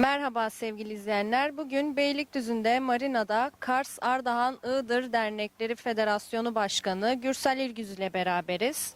Merhaba sevgili izleyenler. Bugün Beylikdüzü'nde Marina'da Kars Ardahan Iğdır Dernekleri Federasyonu Başkanı Gürsel İlgüz ile beraberiz.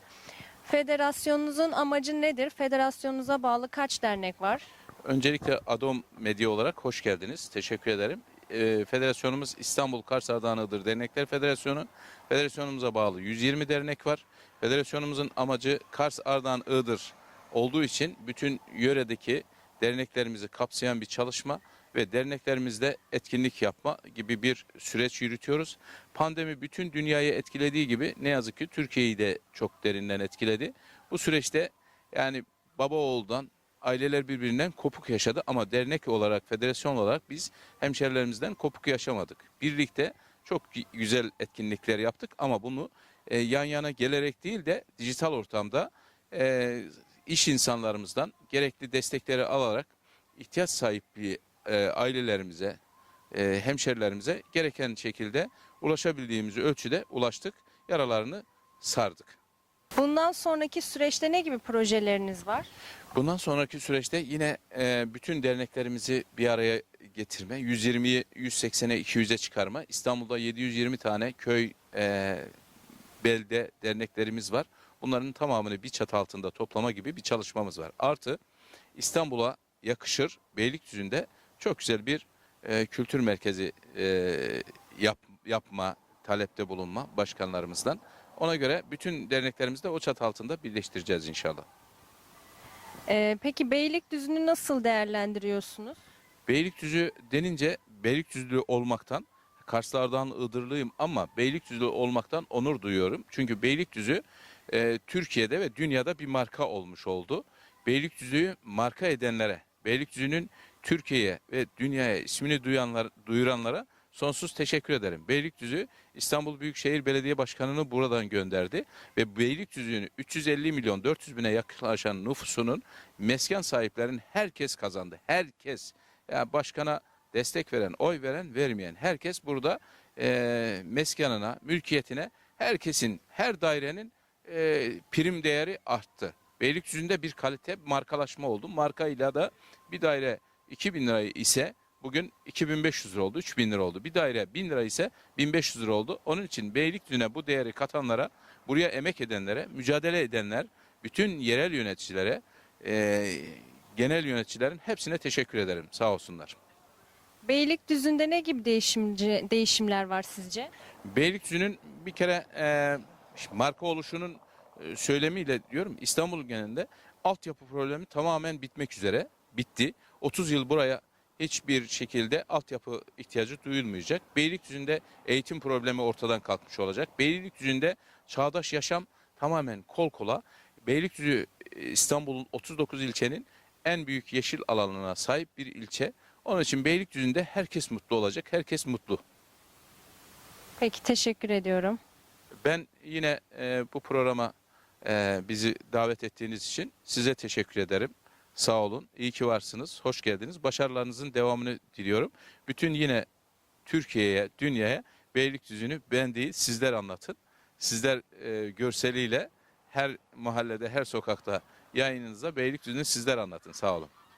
Federasyonunuzun amacı nedir? Federasyonunuza bağlı kaç dernek var? Öncelikle Adom Medya olarak hoş geldiniz. Teşekkür ederim. Ee, federasyonumuz İstanbul Kars Ardahan Iğdır Dernekler Federasyonu. Federasyonumuza bağlı 120 dernek var. Federasyonumuzun amacı Kars Ardahan Iğdır olduğu için bütün yöredeki derneklerimizi kapsayan bir çalışma ve derneklerimizde etkinlik yapma gibi bir süreç yürütüyoruz. Pandemi bütün dünyayı etkilediği gibi ne yazık ki Türkiye'yi de çok derinden etkiledi. Bu süreçte yani baba oğuldan aileler birbirinden kopuk yaşadı ama dernek olarak, federasyon olarak biz hemşerilerimizden kopuk yaşamadık. Birlikte çok gü- güzel etkinlikler yaptık ama bunu e, yan yana gelerek değil de dijital ortamda e, iş insanlarımızdan gerekli destekleri alarak ihtiyaç sahipliği e, ailelerimize, e, hemşerilerimize gereken şekilde ulaşabildiğimiz ölçüde ulaştık. Yaralarını sardık. Bundan sonraki süreçte ne gibi projeleriniz var? Bundan sonraki süreçte yine e, bütün derneklerimizi bir araya getirme, 120'yi 180'e 200'e çıkarma. İstanbul'da 720 tane köy, e, belde derneklerimiz var. Bunların tamamını bir çatı altında toplama gibi bir çalışmamız var. Artı İstanbul'a yakışır Beylikdüzü'nde çok güzel bir e, kültür merkezi e, yap, yapma, talepte bulunma başkanlarımızdan. Ona göre bütün derneklerimizi de o çatı altında birleştireceğiz inşallah. Ee, peki Beylikdüzü'nü nasıl değerlendiriyorsunuz? Beylikdüzü denince Beylikdüzlü olmaktan Karslardan Iğdırlıyım ama Beylikdüzlü olmaktan onur duyuyorum. Çünkü Beylikdüzü e, Türkiye'de ve dünyada bir marka olmuş oldu. Beylikdüzü'yü marka edenlere, Beylikdüzü'nün Türkiye'ye ve dünyaya ismini duyanlar, duyuranlara sonsuz teşekkür ederim. Beylikdüzü İstanbul Büyükşehir Belediye Başkanı'nı buradan gönderdi ve Beylikdüzü'nün 350 milyon 400 bine yaklaşan nüfusunun mesken sahiplerinin herkes kazandı. Herkes. Yani başkana destek veren, oy veren, vermeyen herkes burada e, meskanına, mülkiyetine herkesin, her dairenin e, prim değeri arttı. Beylikdüzü'nde bir kalite markalaşma oldu. Markayla da bir daire 2000 lira ise bugün 2500 lira oldu, 3000 lira oldu. Bir daire 1000 lira ise 1500 lira oldu. Onun için Beylikdüzü'ne bu değeri katanlara, buraya emek edenlere, mücadele edenler, bütün yerel yöneticilere, e, genel yöneticilerin hepsine teşekkür ederim. Sağ olsunlar. Beylikdüzü'nde ne gibi değişimci, değişimler var sizce? Beylikdüzü'nün bir kere e, marka oluşunun e, söylemiyle diyorum İstanbul genelinde altyapı problemi tamamen bitmek üzere. Bitti. 30 yıl buraya hiçbir şekilde altyapı ihtiyacı duyulmayacak. Beylikdüzü'nde eğitim problemi ortadan kalkmış olacak. Beylikdüzü'nde çağdaş yaşam tamamen kol kola. Beylikdüzü e, İstanbul'un 39 ilçenin en büyük yeşil alanına sahip bir ilçe. Onun için Beylikdüzü'nde herkes mutlu olacak. Herkes mutlu. Peki teşekkür ediyorum. Ben yine e, bu programa e, bizi davet ettiğiniz için size teşekkür ederim. Sağ olun. İyi ki varsınız. Hoş geldiniz. Başarılarınızın devamını diliyorum. Bütün yine Türkiye'ye, dünyaya Beylikdüzü'nü ben değil sizler anlatın. Sizler e, görseliyle her mahallede, her sokakta yayınınızda Beylikdüzü'nü sizler anlatın. Sağ olun.